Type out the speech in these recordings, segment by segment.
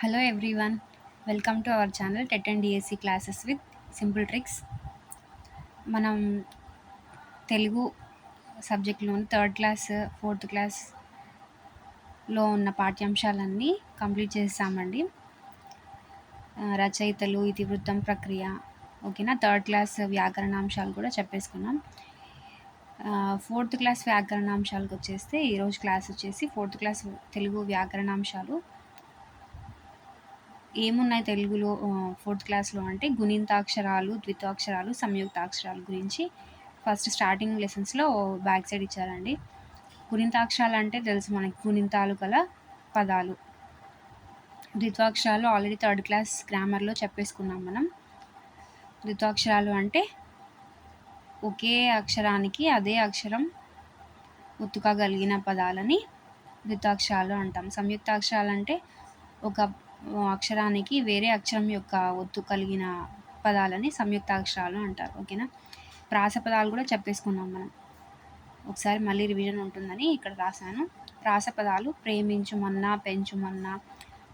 Hello everyone welcome to our channel TET and DSC classes with simple tricks మనం తెలుగు సబ్జెక్ట్లోని third class fourth క్లాస్లో ఉన్న పాఠ్యాంశాలన్నీ complete చేస్తామండి. రచయితలు ఇతివృత్తం ప్రక్రియ ఓకేనా? థర్డ్ క్లాస్ వ్యాకరణాంశాలు కూడా చెప్పేసుకున్నాం. ఫోర్త్ క్లాస్ వ్యాకరణాంశాలకు వచ్చేస్తే ఈరోజు క్లాస్ వచ్చేసి ఫోర్త్ క్లాస్ తెలుగు వ్యాకరణాంశాలు. ఏమున్నాయి తెలుగులో? ఫోర్త్ క్లాస్లో అంటే గుణింతాక్షరాలు ద్వితాక్షరాలు సంయుక్తాక్షరాలు గురించి ఫస్ట్ స్టార్టింగ్ లెసన్స్లో బ్యాక్ సైడ్ ఇచ్చారండి. గుణింతాక్షరాలు అంటే తెలుసు మనకి గుణింతాలు గల పదాలు. ద్వితాక్షరాలు ఆల్రెడీ థర్డ్ క్లాస్ గ్రామర్లో చెప్పేసుకున్నాం మనం. ద్వితాక్షరాలు అంటే ఒకే అక్షరానికి అదే అక్షరం ఉత్తుకగలిగిన పదాలని ద్వితాక్షరాలు అంటాం. సంయుక్తాక్షరాలు అంటే ఒక అక్షరానికి వేరే అక్షరం యొక్క ఒత్తు కలిగిన పదాలని సంయుక్తాక్షరాలు అంటారు ఓకేనా? ప్రాస పదాలు కూడా చెప్పేసుకున్నాం మనం. ఒకసారి మళ్ళీ రివిజన్ ఉంటుందని ఇక్కడ రాశాను. ప్రాస పదాలు ప్రేమించుమన్నా పెంచుమన్నా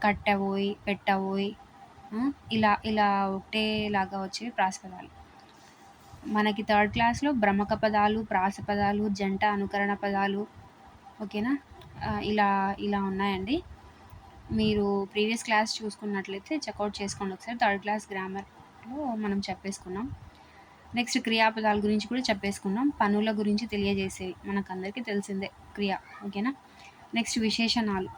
కట్టబోయి పెట్టబోయి ఇలా ఇలా ఒకటేలాగా వచ్చేవి ప్రాస పదాలు. మనకి థర్డ్ క్లాస్లో భ్రమక పదాలు ప్రాస పదాలు జంట అనుకరణ పదాలు ఓకేనా? ఇలా ఇలా ఉన్నాయండి. మీరు ప్రీవియస్ క్లాస్ చూసుకున్నట్లయితే చెక్అవుట్ చేసుకోండి ఒకసారి. థర్డ్ క్లాస్ గ్రామర్లో మనం చెప్పేసుకున్నాం. నెక్స్ట్ క్రియాపదాల గురించి కూడా చెప్పేసుకున్నాం. పనుల గురించి తెలియజేసేవి మనకు అందరికీ తెలిసిందే క్రియ ఓకేనా? నెక్స్ట్ విశేషణాలు.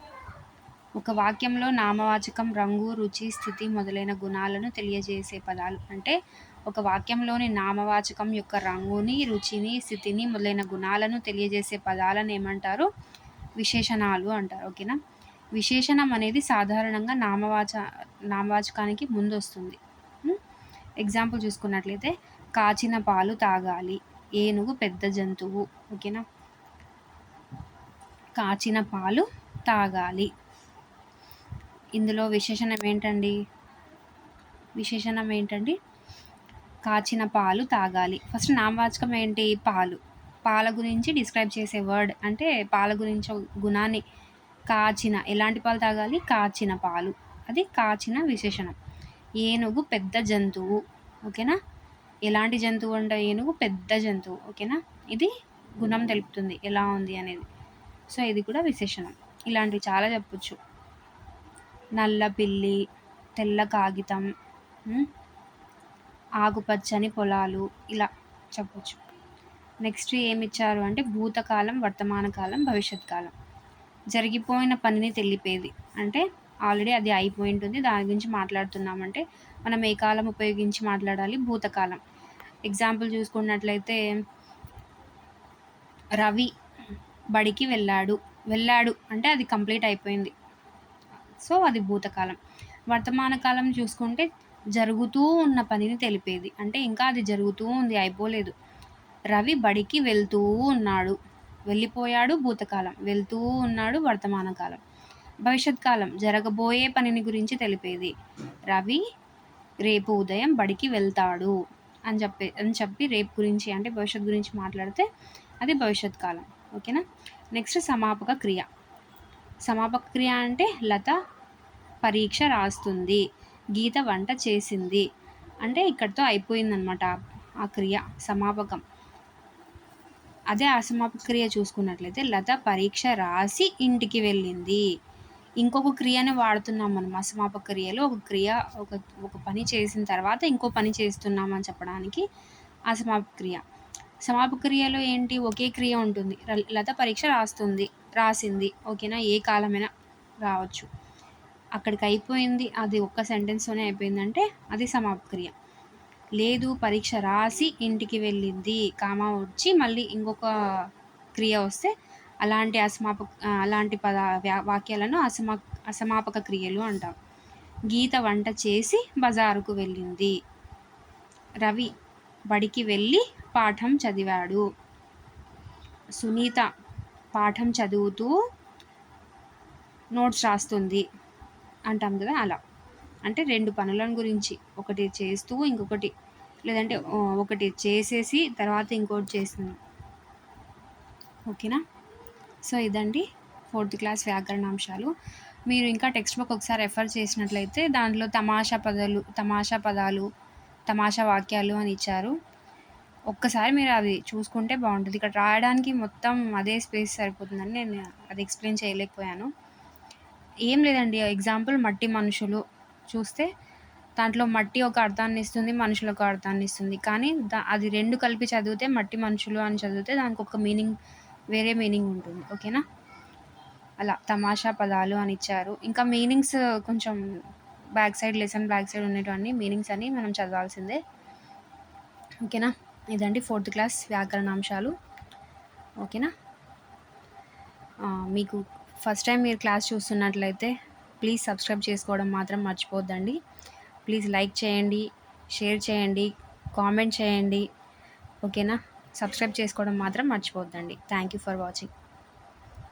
ఒక వాక్యంలో నామవాచకం రంగు రుచి స్థితి మొదలైన గుణాలను తెలియజేసే పదాలు. అంటే ఒక వాక్యంలోని నామవాచకం యొక్క రంగుని రుచిని స్థితిని మొదలైన గుణాలను తెలియజేసే పదాలను ఏమంటారు? విశేషణాలు అంటారు ఓకేనా? విశేషణం అనేది సాధారణంగా నామవాచ నామవాచకానికి ముందు వస్తుంది ఎగ్జాంపుల్ చూసుకున్నట్లయితే కాచిన పాలు తాగాలి. ఏనుగు పెద్ద జంతువు. ఓకేనా? కాచిన పాలు తాగాలి. ఇందులో విశేషణం ఏంటండి? విశేషణం ఏంటండి? కాచిన పాలు తాగాలి. ఫస్ట్ నామవాచకం ఏంటి? పాలు. పాల గురించి డిస్క్రైబ్ చేసే వర్డ్ అంటే పాల గురించి గుణాన్ని కాచిన ఎలాంటి పాలు తాగాలి? కాచిన పాలు. అది కాచిన విశేషణం. ఏనుగు పెద్ద జంతువు. ఓకేనా? ఎలాంటి జంతువు అంటే ఏనుగు? పెద్ద జంతువు. ఓకేనా? ఇది గుణం తెలుపుతుంది. ఎలా ఉంది అనేది. సో ఇది కూడా విశేషణం. ఇలాంటివి చాలా చెప్పచ్చు. నల్ల పిల్లి తెల్ల కాగితం ఆకుపచ్చని పొలాలు ఇలా చెప్పచ్చు. నెక్స్ట్ ఏమి ఇచ్చారు అంటే భూతకాలం వర్తమాన కాలం భవిష్యత్ కాలం జరిగిపోయిన పనిని తెలిపేది. అంటే ఆల్రెడీ అది అయిపోయి ఉంటుంది దాని గురించి మాట్లాడుతున్నామంటే మనం ఏ కాలం ఉపయోగించి మాట్లాడాలి? భూతకాలం. ఎగ్జాంపుల్ చూసుకున్నట్లయితే రవి బడికి వెళ్ళాడు. వెళ్ళాడు అంటే అది కంప్లీట్ అయిపోయింది. సో అది భూతకాలం. వర్తమాన కాలం చూసుకుంటే జరుగుతూ ఉన్న పనిని తెలిపేది. అంటే ఇంకా అది జరుగుతూ ఉంది అయిపోలేదు. రవి బడికి వెళ్తూ ఉన్నాడు. వెళ్ళిపోయాడు భూతకాలం. వెళ్తూ ఉన్నాడు వర్తమాన కాలం. భవిష్యత్ కాలం జరగబోయే పనిని గురించి తెలిపేది. రవి రేపు ఉదయం బడికి వెళ్తాడు అని చెప్పి అని చెప్పి రేపు గురించి అంటే భవిష్యత్ గురించి మాట్లాడితే అది భవిష్యత్ కాలం. ఓకేనా? నెక్స్ట్ సమాపక క్రియ. సమాపక క్రియ అంటే లత పరీక్ష రాస్తుంది గీత వంట చేసింది. అంటే ఇక్కడితో అయిపోయిందనమాట ఆ- ఆ క్రియ సమాపకం. అదే అసమాపక క్రియ చూసుకున్నట్లయితే లత పరీక్ష రాసి ఇంటికి వెళ్ళింది. ఇంకొక క్రియని వాడుతున్నాం మనం. అసమాపక క్రియలో ఒక క్రియ ఒక ఒక పని చేసిన తర్వాత ఇంకో పని చేస్తున్నాం అని చెప్పడానికి అసమాపక క్రియ. సమాపక క్రియలో ఏంటి? ఒకే క్రియ ఉంటుంది. లత పరీక్ష రాస్తుంది రాసింది. ఓకేనా? ఏ కాలమైనా రావచ్చు. అక్కడికి అయిపోయింది. అది ఒక్క సెంటెన్స్తోనే అయిపోయిందంటే అది సమాపక్రియ లేదు పరీక్ష రాసి ఇంటికి వెళ్ళింది. కామా వచ్చి మళ్ళీ ఇంకొక క్రియ వస్తే అలాంటి అసమాపక అలాంటి పద వాక్యాలను అసమా అసమాపక క్రియలు అంటాం. గీత వంట చేసి బజారుకు వెళ్ళింది. రవి బడికి వెళ్ళి పాఠం చదివాడు. సునీత పాఠం చదువుతూ నోట్స్ రాస్తుంది. అంటాం కదా అలా. అంటే రెండు పనులను గురించి. ఒకటి చేస్తూ ఇంకొకటి. లేదంటే ఒకటి చేసేసి తర్వాత ఇంకోటి చేస్తుంది. ఓకేనా? సో ఇదండి ఫోర్త్ క్లాస్ వ్యాకరణాంశాలు. మీరు ఇంకా టెక్స్ట్ బుక్ ఒకసారి రెఫర్ చేసినట్లయితే దాంట్లో తమాషా పదాలు తమాషా పదాలు తమాషా వాక్యాలు అని ఇచ్చారు. ఒక్కసారి మీరు అది చూసుకుంటే బాగుంటుంది. ఇక్కడ రాయడానికి మొత్తం అదే స్పేస్ సరిపోతుందని నేను అది ఎక్స్ప్లెయిన్ చేయలేకపోయాను. ఏం లేదండి ఎగ్జాంపుల్ మట్టి మనుషులు చూస్తే దాంట్లో మట్టి ఒక అర్థాన్ని ఇస్తుంది మనుషులు ఒక అర్థాన్ని ఇస్తుంది. కానీ దా అది రెండు కలిపి చదివితే మట్టి మనుషులు అని చదివితే దానికి ఒక మీనింగ్ వేరే మీనింగ్ ఉంటుంది. ఓకేనా? అలా తమాషా పదాలు అని ఇచ్చారు. ఇంకా మీనింగ్స్ కొంచెం back side lesson back side ఉండేటువంటి మీనింగ్స్ అని మనం చదవాల్సిందే. ఓకేనా? ఇదండి ఫోర్త్ క్లాస్ వ్యాకరణాంశాలు ఓకేనా? మీకు ఫస్ట్ టైం మీరు క్లాస్ చూస్తున్నట్లయితే ప్లీజ్ సబ్స్క్రైబ్ చేసుకోవడం మాత్రం మర్చిపోద్దండి. ప్లీజ్ లైక్ చేయండి షేర్ చేయండి కామెంట్ చేయండి. ఓకేనా? సబ్స్క్రైబ్ చేసుకోవడం మాత్రం మర్చిపోద్దండి. Thank you for watching.